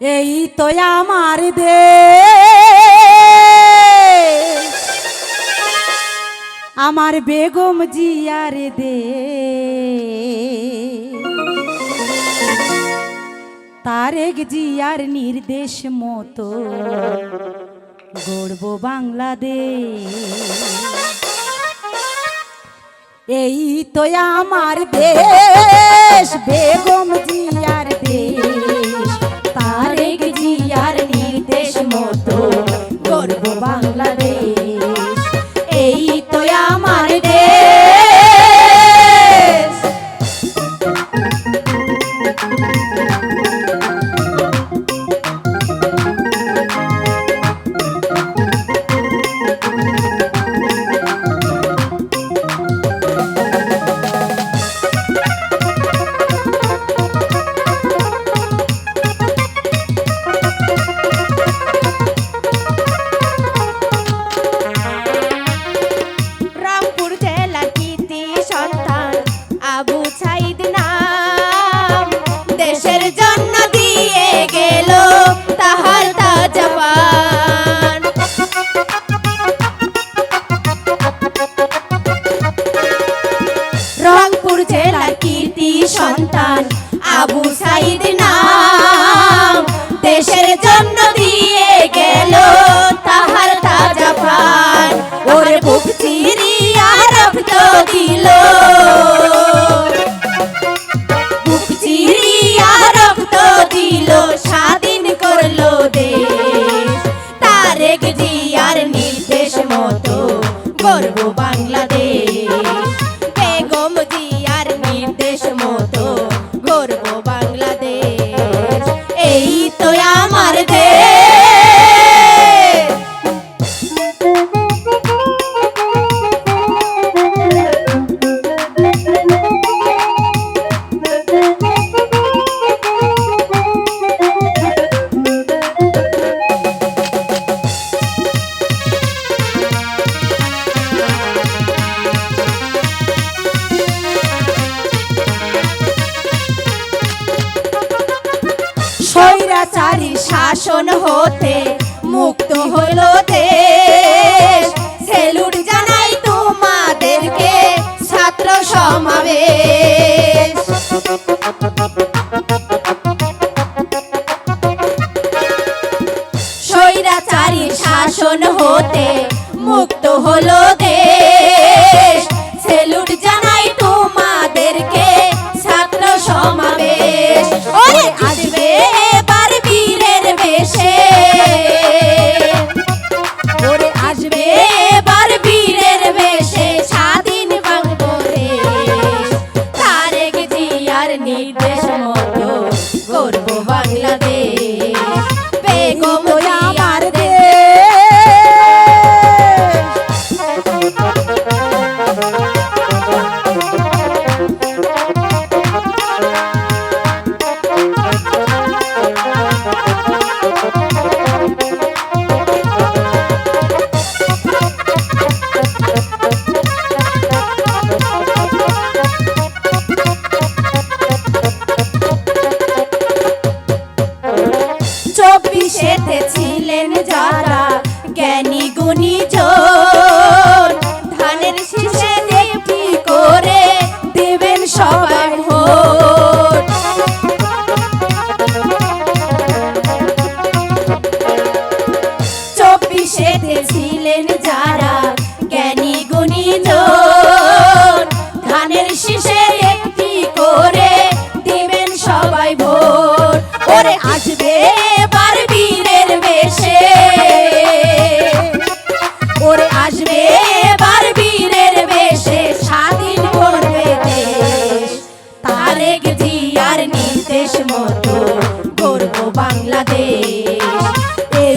এই তো আমার দে আমার বেগম জিয়ার দে তারেক জিয়ার নির্দেশ মতো গড়ব বাংলাদেশ। এই তো আমার দেশ, বেগম সাইদ নাম দেশের দিয়ে গেল তাহার তাজা প্রাণ। ওরে বুক চিরিয়া স্বাধীন করল দেশ। তারেক জিয়ার নির্দেশ মতো গর্ব বাংলাদেশ। বাংলাদেশ শাসন হতে মুক্ত হলো দেশ। সেলুট জানাই তোমাদেরকে ছাত্র সমাবেশ। স্বৈরাচারী শাসন হতে মুক্ত হলো দেশ। চব্বিশেতে ছিলেন যারা জ্ঞানী গুণী তারেক জিয়ার নির্দেশ মতো গর্ব বাংলাদেশ। এই